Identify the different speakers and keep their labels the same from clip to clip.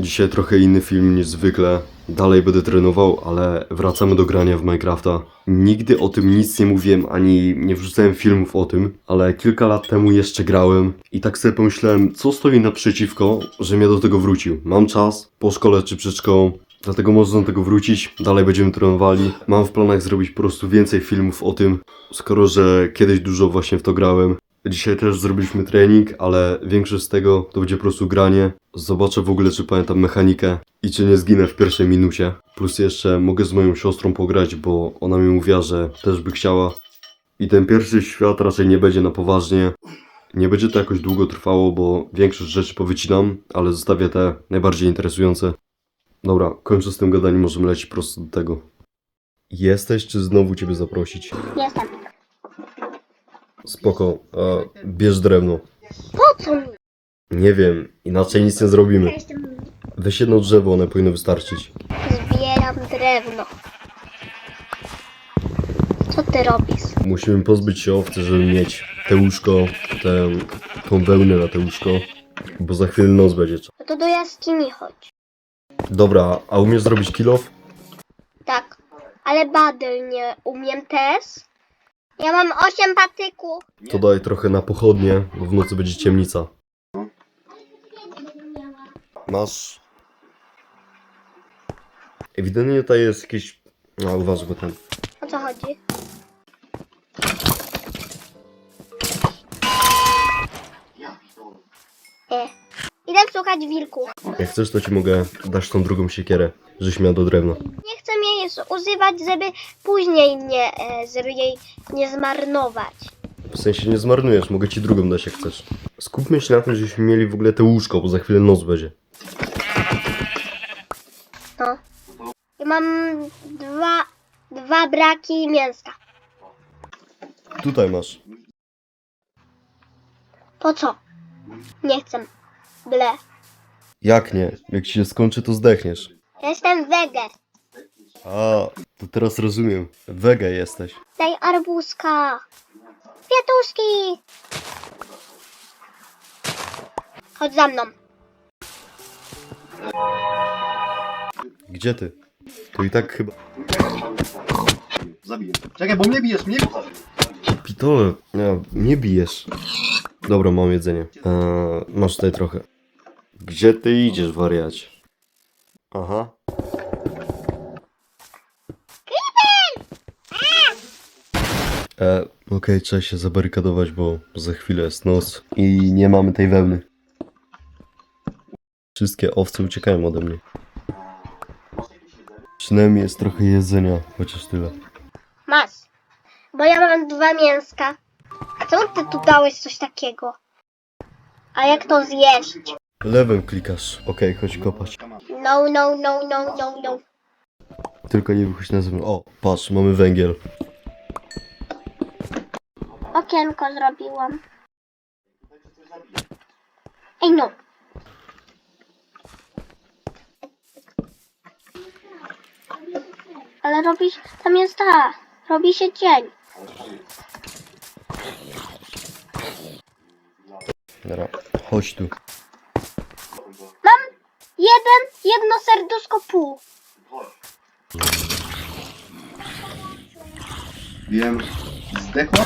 Speaker 1: Dzisiaj trochę inny film niż zwykle. Dalej będę trenował, ale wracamy do grania w Minecrafta. Nigdy o tym nic nie mówiłem, ani nie wrzucałem filmów o tym, ale kilka lat temu jeszcze grałem i tak sobie pomyślałem, co stoi naprzeciwko, że mnie do tego wrócił. Mam czas, po szkole czy przed szkołą, dlatego można do tego wrócić, dalej będziemy trenowali. Mam w planach zrobić po prostu więcej filmów o tym, skoro że kiedyś dużo właśnie w to grałem. Dzisiaj też zrobiliśmy trening, ale większość z tego to będzie po prostu granie. Zobaczę w ogóle, czy pamiętam mechanikę i czy nie zginę w pierwszej minucie. Plus jeszcze mogę z moją siostrą pograć, bo ona mi mówiła, że też by chciała. I ten pierwszy świat raczej nie będzie na poważnie. Nie będzie to jakoś długo trwało, bo większość rzeczy powycinam, ale zostawię te najbardziej interesujące. Dobra, kończę z tym gadaniem, możemy lecieć prosto do tego. Jesteś, czy znowu ciebie zaprosić?
Speaker 2: Jestem.
Speaker 1: Spoko, bierz drewno.
Speaker 2: Po co mi?
Speaker 1: Nie wiem, inaczej nic nie zrobimy.
Speaker 2: Jestem.
Speaker 1: Weź jedno drzewo, one powinny wystarczyć.
Speaker 2: Zbieram drewno. Co ty robisz?
Speaker 1: Musimy pozbyć się owcy, żeby mieć te łóżko, tę, tą wełnę na te łóżko, bo za chwilę noc będzie.
Speaker 2: No to do jaskini chodź.
Speaker 1: Dobra, a umiesz zrobić kilof?
Speaker 2: Tak. Ale badyl nie umiem też. Ja mam 8 patyków.
Speaker 1: To daj trochę na pochodnie, bo w nocy będzie ciemnica. Masz... Ewidentnie tutaj jest jakieś... A uważaj, bo ten...
Speaker 2: O co chodzi? E. Idę szukać wilków.
Speaker 1: Jak chcesz, to ci mogę dać tą drugą siekierę, żeś miał do drewna.
Speaker 2: Używać, żeby później nie, e, żeby jej nie zmarnować.
Speaker 1: W sensie nie zmarnujesz, mogę ci drugą dać jak chcesz. Skupmy się na tym, żebyśmy mieli w ogóle te łóżko, bo za chwilę noc będzie.
Speaker 2: No. I mam dwa, dwa braki mięska.
Speaker 1: Tutaj masz.
Speaker 2: Po co? Nie chcę. Ble.
Speaker 1: Jak nie? Jak ci się skończy, to zdechniesz.
Speaker 2: Jestem wege.
Speaker 1: A, to teraz rozumiem. Wege jesteś.
Speaker 2: Daj arbuzka. Kwiatuszki. Chodź za mną.
Speaker 1: Gdzie ty? To i tak chyba...
Speaker 3: Zabiję. Czekaj, bo mnie bijesz, mnie bijesz.
Speaker 1: Pitole, nie, nie bijesz. Dobra, mam jedzenie. Eee, masz tutaj trochę. Gdzie ty idziesz, wariacie? Aha. E, Okej, trzeba się zabarykadować, bo za chwilę jest noc i nie mamy tej wełny. Wszystkie owce uciekają ode mnie. Przynajmniej jest trochę jedzenia, chociaż tyle.
Speaker 2: Masz. Bo ja mam dwa mięska. A czemu ty tu dałeś coś takiego? A jak to zjeść?
Speaker 1: Lewym klikasz. Okej, chodź kopać.
Speaker 2: No, no, no, no, no, no.
Speaker 1: Tylko nie wychodź na zewnątrz. O, patrz, mamy węgiel.
Speaker 2: Okienko zrobiłam. Ej no. Ale robisz, tam jest ta, robi się dzień.
Speaker 1: Dobra, chodź tu.
Speaker 2: Mam jeden, jedno serduszko pół.
Speaker 3: Wiem. Zdechła?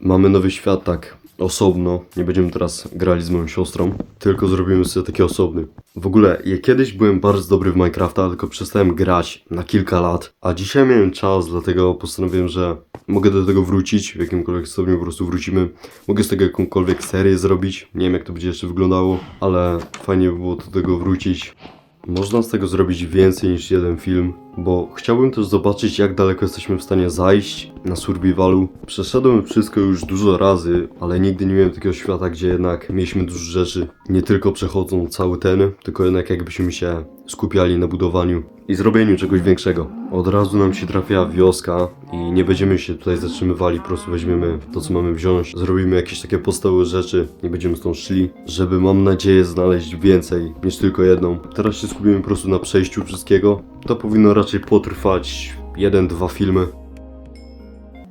Speaker 1: Mamy nowy świat tak osobno. Nie będziemy teraz grali z moją siostrą, tylko zrobimy sobie taki osobny. W ogóle, ja kiedyś byłem bardzo dobry w Minecrafta, tylko przestałem grać na kilka lat, a dzisiaj miałem czas, dlatego postanowiłem, że mogę do tego wrócić, w jakimkolwiek stopniu po prostu wrócimy. Mogę z tego jakąkolwiek serię zrobić, nie wiem jak to będzie jeszcze wyglądało, ale fajnie by było do tego wrócić. Można z tego zrobić więcej niż jeden film, bo chciałbym też zobaczyć, jak daleko jesteśmy w stanie zajść na survivalu. Przeszedłem wszystko już dużo razy, ale nigdy nie miałem takiego świata, gdzie jednak mieliśmy dużo rzeczy. Nie tylko przechodząc cały ten, tylko jednak jakbyśmy się skupiali na budowaniu i zrobieniu czegoś większego. Od razu nam się trafia wioska i nie będziemy się tutaj zatrzymywali, po prostu weźmiemy to, co mamy wziąć, zrobimy jakieś takie podstawowe rzeczy i będziemy stąd szli, żeby mam nadzieję znaleźć więcej niż tylko jedną. Teraz się skupimy po prostu na przejściu wszystkiego. To powinno raczej potrwać jeden, dwa filmy,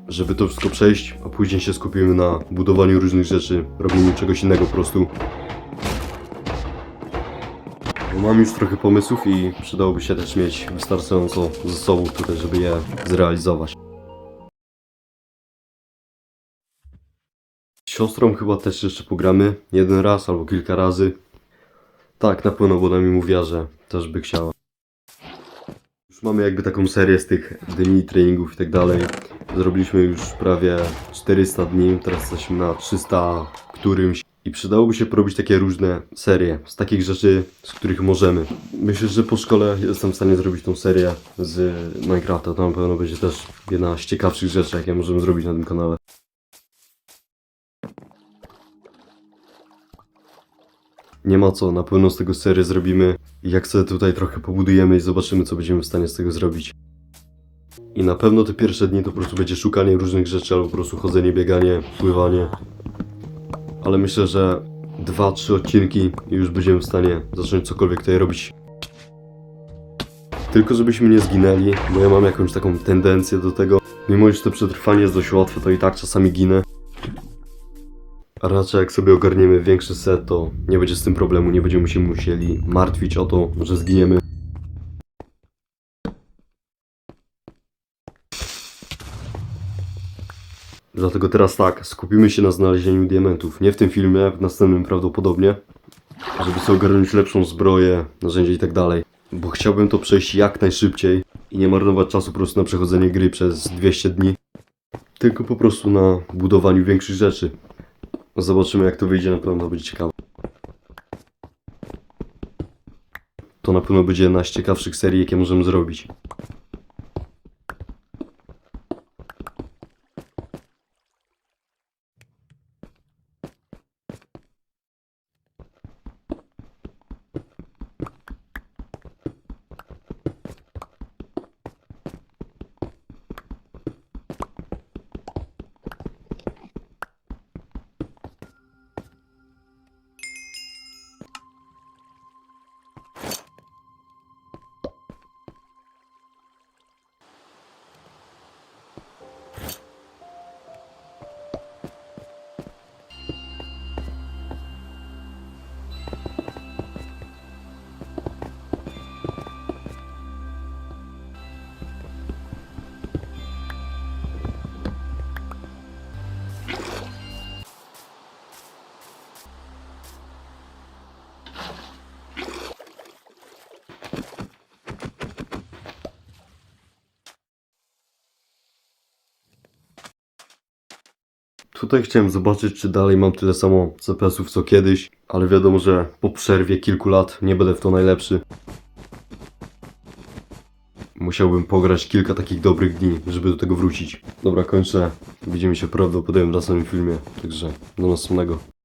Speaker 1: żeby to wszystko przejść, a później się skupimy na budowaniu różnych rzeczy, robieniu czegoś innego po prostu. Mam już trochę pomysłów i przydałoby się też mieć wystarczająco zasobów tutaj, żeby je zrealizować. Siostrą chyba też jeszcze pogramy jeden raz albo kilka razy. Tak, na pewno, bo ona mi mówiła, że też by chciała. Już mamy jakby taką serię z tych dni, treningów i tak dalej. Zrobiliśmy już prawie 400 dni, teraz jesteśmy na 300 którymś. I przydałoby się porobić takie różne serie z takich rzeczy, z których możemy. Myślę, że po szkole jestem w stanie zrobić tą serię z Minecrafta. To na pewno będzie też jedna z ciekawszych rzeczy, jakie możemy zrobić na tym kanale. Nie ma co, na pewno z tego serię zrobimy. Jak sobie tutaj trochę pobudujemy i zobaczymy, co będziemy w stanie z tego zrobić. I na pewno te pierwsze dni to po prostu będzie szukanie różnych rzeczy, albo po prostu chodzenie, bieganie, pływanie. Ale myślę, że dwa, trzy odcinki i już będziemy w stanie zacząć cokolwiek tutaj robić. Tylko żebyśmy nie zginęli, bo ja mam jakąś taką tendencję do tego. Mimo iż to przetrwanie jest dość łatwe, to i tak czasami ginę. A raczej jak sobie ogarniemy większy set, to nie będzie z tym problemu, nie będziemy się musieli martwić o to, że zginiemy. Dlatego teraz tak, skupimy się na znalezieniu diamentów. Nie w tym filmie, w następnym prawdopodobnie. Żeby sobie ogarnąć lepszą zbroję, narzędzia i tak dalej. Bo chciałbym to przejść jak najszybciej i nie marnować czasu po prostu na przechodzenie gry przez 200 dni. Tylko po prostu na budowaniu większych rzeczy. Zobaczymy jak to wyjdzie, na pewno będzie ciekawe. To na pewno będzie jedna z ciekawszych serii, jakie możemy zrobić. Tutaj chciałem zobaczyć, czy dalej mam tyle samo CPS-ów co kiedyś, ale wiadomo, że po przerwie kilku lat nie będę w to najlepszy. Musiałbym pograć kilka takich dobrych dni, żeby do tego wrócić. Dobra, kończę. Widzimy się prawdopodobnie w następnym filmie, także do następnego.